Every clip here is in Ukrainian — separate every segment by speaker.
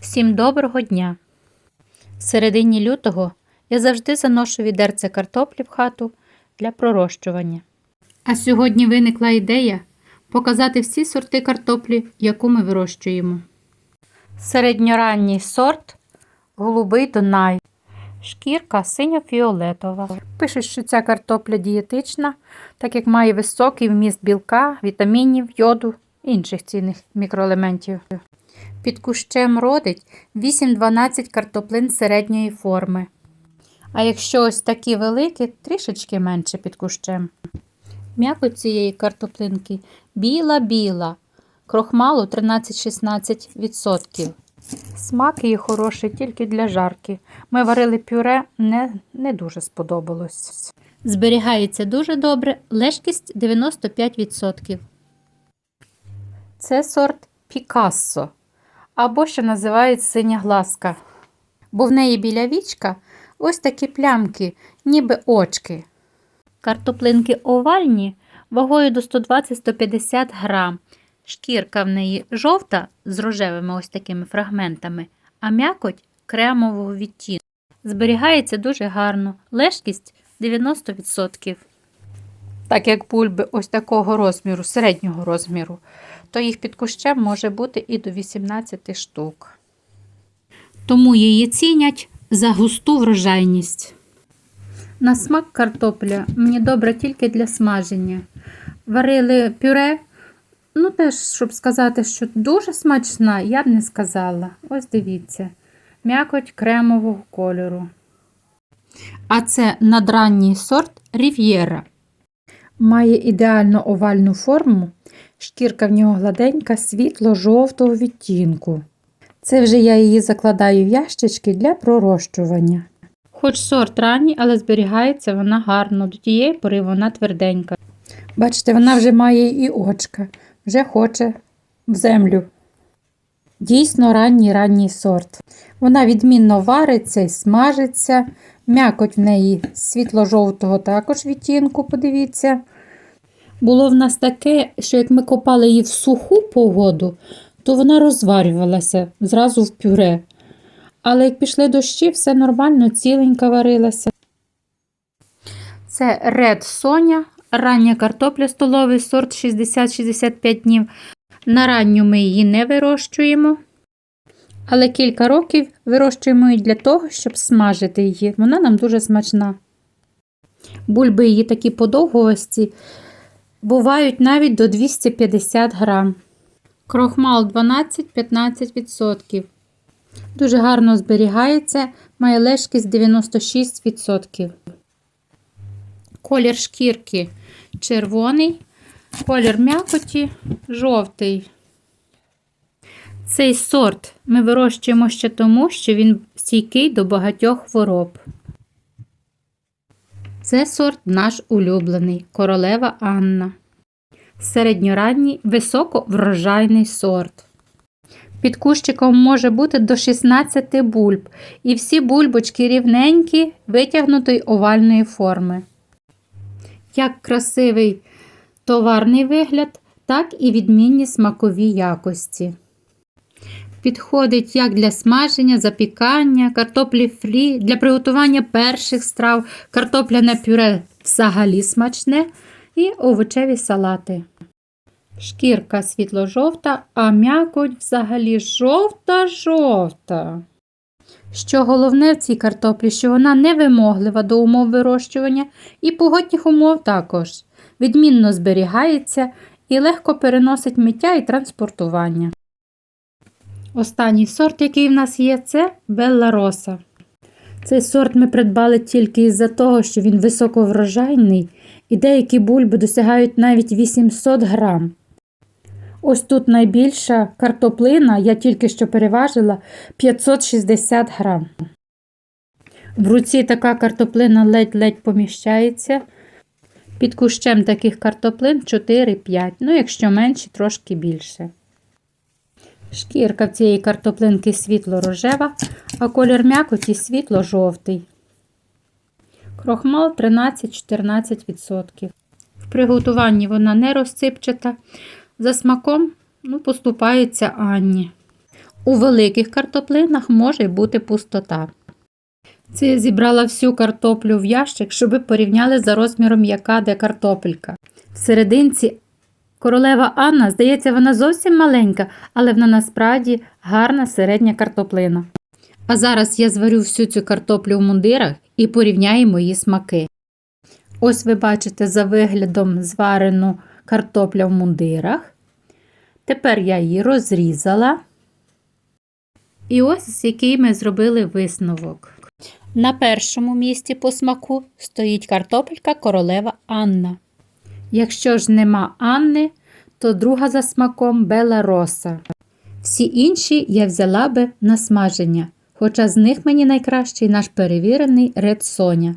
Speaker 1: Всім доброго дня! В середині лютого я завжди заношу відерце картоплі в хату для пророщування. А сьогодні виникла ідея показати всі сорти картоплі, яку ми вирощуємо. Середньоранній сорт голубий Дунай. Шкірка синьо-фіолетова. Пишуть, що ця картопля дієтична, так як має високий вміст білка, вітамінів, йоду і інших цінних мікроелементів. Під кущем родить 8-12 картоплин середньої форми. А якщо ось такі великі, трішечки менше під кущем. М'якоть цієї картоплинки біла-біла, крохмалу 13-16%. Смак її хороший тільки для жарки. Ми варили пюре, не, не дуже сподобалось. Зберігається дуже добре, лежкість 95%. Це сорт Пікассо, або ще називають синя глазка. Бо в неї біля вічка ось такі плямки, ніби очки. Картоплинки овальні вагою до 120-150 грам. Шкірка в неї жовта з рожевими ось такими фрагментами, а м'якоть кремового відтінку. Зберігається дуже гарно, лежкість 90%. Так як бульби ось такого розміру, середнього розміру, то їх під кущем може бути і до 18 штук. Тому її цінять за густу врожайність. На смак картопля мені добре тільки для смаження. Варили пюре, ну теж, щоб сказати, що дуже смачна, я б не сказала. Ось дивіться, м'якоть кремового кольору. А це надранній сорт Рів'єра. Має ідеально овальну форму, шкірка в нього гладенька, світло-жовтого відтінку. Це вже я її закладаю в ящички для пророщування. Хоч сорт ранній, але зберігається вона гарно, до тієї пори вона тверденька. Бачите, вона вже має і очка, вже хоче в землю. Дійсно ранній ранній сорт. Вона відмінно вариться і смажиться, м'якоть в неї світло-жовтого також відтінку, подивіться. Було в нас таке, що як ми копали її в суху погоду, то вона розварювалася зразу в пюре. Але як пішли дощі, все нормально, ціленька варилася. Це Red Соня, рання картопля столовий сорт 60-65 днів. На ранню ми її не вирощуємо. Але кілька років вирощуємо її для того, щоб смажити її. Вона нам дуже смачна. Бульби її такі подовгості бувають навіть до 250 грам. Крохмал 12-15%. Дуже гарно зберігається, має лежкість 96%. Колір шкірки червоний, колір м'якоті жовтий. Цей сорт ми вирощуємо ще тому, що він стійкий до багатьох хвороб. Це сорт наш улюблений королева Анна. Середньоранній високоврожайний сорт. Під кущиком може бути до 16 бульб, і всі бульбочки рівненькі, витягнутої овальної форми. Як красивий товарний вигляд, так і відмінні смакові якості. Підходить як для смаження, запікання, картоплі фрі, для приготування перших страв, картопляне пюре взагалі смачне і овочеві салати. Шкірка світло-жовта, а м'якоть взагалі жовта-жовта. Що головне в цій картоплі, що вона невимоглива до умов вирощування і погодних умов також. Відмінно зберігається і легко переносить миття і транспортування. Останній сорт, який в нас є, це Белла Роса. Цей сорт ми придбали тільки із-за того, що він високоврожайний і деякі бульби досягають навіть 800 грам. Ось тут найбільша картоплина, я тільки що переважила 560 грам. В руці така картоплина ледь-ледь поміщається. Під кущем таких картоплин 4-5, ну, якщо менше, трошки більше. Шкірка в цієї картоплинки світло-рожева, а колір м'якоті світло-жовтий. Крохмал 13-14%. В приготуванні вона не розсипчата. За смаком ну, поступається Анні. У великих картоплинах може бути пустота. Це я зібрала всю картоплю в ящик, щоб порівняли за розміром, яка де картопелька. В серединці королева Анна, здається, вона зовсім маленька, але вона насправді гарна середня картоплина. А зараз я зварю всю цю картоплю в мундирах і порівняємо її смаки. Ось ви бачите за виглядом зварену картопля в мундирах. Тепер я її розрізала. І ось який ми зробили висновок. На першому місці по смаку стоїть картопелька королева Анна. Якщо ж нема Анни, то друга за смаком Белароса. Всі інші я взяла би на смаження, хоча з них мені найкращий наш перевірений Ред Соня.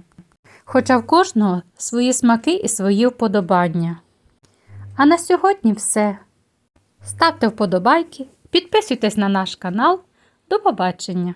Speaker 1: Хоча в кожного свої смаки і свої вподобання. А на сьогодні все. Ставте вподобайки, підписуйтесь на наш канал. До побачення!